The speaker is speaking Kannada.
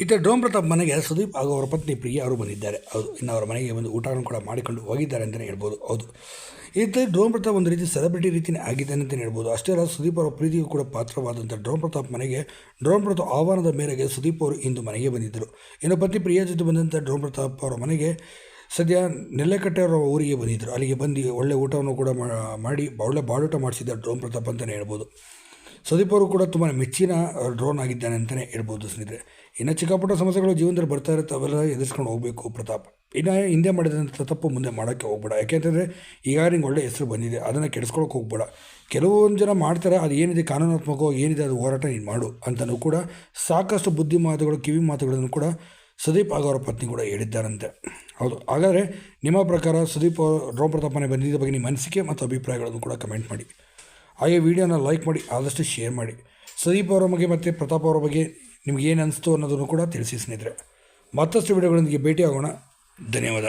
ಇತ್ತ ಡೋಮ್ ಪ್ರತಾಪ್ ಮನೆಗೆ ಸುದೀಪ್ ಹಾಗೂ ಅವರ ಪತ್ನಿ ಪ್ರಿಯ ಅವರು ಬಂದಿದ್ದಾರೆ. ಹೌದು ಇನ್ನು ಅವರ ಮನೆಗೆ ಒಂದು ಊಟವನ್ನು ಕೂಡ ಮಾಡಿಕೊಂಡು ಹೋಗಿದ್ದಾರೆ ಅಂತಲೇ ಹೇಳ್ಬೋದು. ಹೌದು. ಇದೆ ಡೋಮ್ ಪ್ರತಾಪ್ ಒಂದು ರೀತಿ ಸೆಲೆಬ್ರಿಟಿ ರೀತಿಯೇ ಆಗಿದ್ದಾನೆ ಅಂತಲೇ ಹೇಳ್ಬೋದು. ಅಷ್ಟೇ ಅಲ್ಲ, ಸುದೀಪ್ ಅವರ ಪ್ರೀತಿಗೂ ಕೂಡ ಪಾತ್ರವಾದಂಥ ಡೋಮ್ ಪ್ರತಾಪ್ ಮನೆಗೆ, ಡೋಮ್ ಪ್ರತಾಪ್ ಆಹ್ವಾನದ ಮೇರೆಗೆ ಸುದೀಪ್ ಅವರು ಇಂದು ಮನೆಗೆ ಬಂದಿದ್ದರು. ಇನ್ನು ಪತ್ನಿ ಪ್ರಿಯ ಜೊತೆ ಬಂದಂಥ ಡೋಮ್ ಪ್ರತಾಪ್ ಅವರ ಮನೆಗೆ ಸದ್ಯ ನೆಲ್ಲೆಕಟ್ಟೆ ಅವರ ಊರಿಗೆ ಬಂದಿದ್ದರು. ಅಲ್ಲಿಗೆ ಬಂದು ಒಳ್ಳೆ ಊಟವನ್ನು ಕೂಡ ಮಾಡಿ, ಒಳ್ಳೆ ಬಾಡೂಟ ಮಾಡಿಸಿದ್ದ ಡೋಮ್ ಪ್ರತಾಪ್ ಅಂತಲೇ ಹೇಳ್ಬೋದು. ಸುದೀಪ್ ಅವರು ಕೂಡ ತುಂಬ ಮೆಚ್ಚಿನ ಡ್ರೋನ್ ಆಗಿದ್ದಾನೆ ಅಂತಲೇ ಹೇಳ್ಬೋದು ಸ್ನೇಹಿತರೆ. ಇನ್ನು ಚಿಕ್ಕಪುಟ್ಟ ಸಮಸ್ಯೆಗಳು ಜೀವನದಲ್ಲಿ ಬರ್ತಾ ಇರುತ್ತೆ, ಅವೆಲ್ಲ ಎದುರಿಸ್ಕೊಂಡು ಹೋಗಬೇಕು ಪ್ರತಾಪ್. ಇನ್ನು ಹಿಂದೆ ಮಾಡಿದಂಥ ತಪ್ಪು ಮುಂದೆ ಮಾಡೋಕ್ಕೆ ಹೋಗ್ಬೇಡ. ಯಾಕೆಂತಂದರೆ ಈಗ ನಿಂಗೆ ಒಳ್ಳೆ ಹೆಸರು ಬಂದಿದೆ, ಅದನ್ನು ಕೆಡಿಸ್ಕೊಳಕ್ಕೆ ಹೋಗ್ಬೇಡ. ಕೆಲವೊಂದು ಜನ ಮಾಡ್ತಾರೆ, ಅದು ಏನಿದೆ ಕಾನೂನಾತ್ಮಕವಾಗಿ ಏನಿದೆ ಅದು ಹೋರಾಟ ನೀನು ಮಾಡು ಅಂತಲೂ ಕೂಡ ಸಾಕಷ್ಟು ಬುದ್ಧಿ ಮಾತುಗಳು, ಕಿವಿ ಮಾತುಗಳನ್ನು ಕೂಡ ಸುದೀಪ್ ಹಾಗೂ ಪತ್ನಿ ಕೂಡ ಹೇಳಿದ್ದಾರಂತೆ. ಹೌದು. ಹಾಗಾದರೆ ನಿಮ್ಮ ಪ್ರಕಾರ ಸುದೀಪ್ ಡ್ರೋನ್ ಪ್ರತಾಪನೆ ಬಂದಿದ್ದ ಬಗ್ಗೆ ನಿಮ್ಮ ಅನಿಸಿಕೆ ಮತ್ತು ಅಭಿಪ್ರಾಯಗಳನ್ನು ಕೂಡ ಕಮೆಂಟ್ ಮಾಡಿ. ಹಾಗೆ ವಿಡಿಯೋನ ಲೈಕ್ ಮಾಡಿ, ಆದಷ್ಟು ಶೇರ್ ಮಾಡಿ. ಸದೀಪ್ ಅವರ ಬಗ್ಗೆ ಮತ್ತು ಪ್ರತಾಪ್ ಅವರ ಬಗ್ಗೆ ನಿಮ್ಗೆ ಏನು ಅನಿಸ್ತು ಅನ್ನೋದನ್ನು ಕೂಡ ತಿಳಿಸಿ ಸ್ನೇಹಿತರೆ. ಮತ್ತಷ್ಟು ವಿಡಿಯೋಗಳೊಂದಿಗೆ ಭೇಟಿ ಆಗೋಣ ಧನ್ಯವಾದ.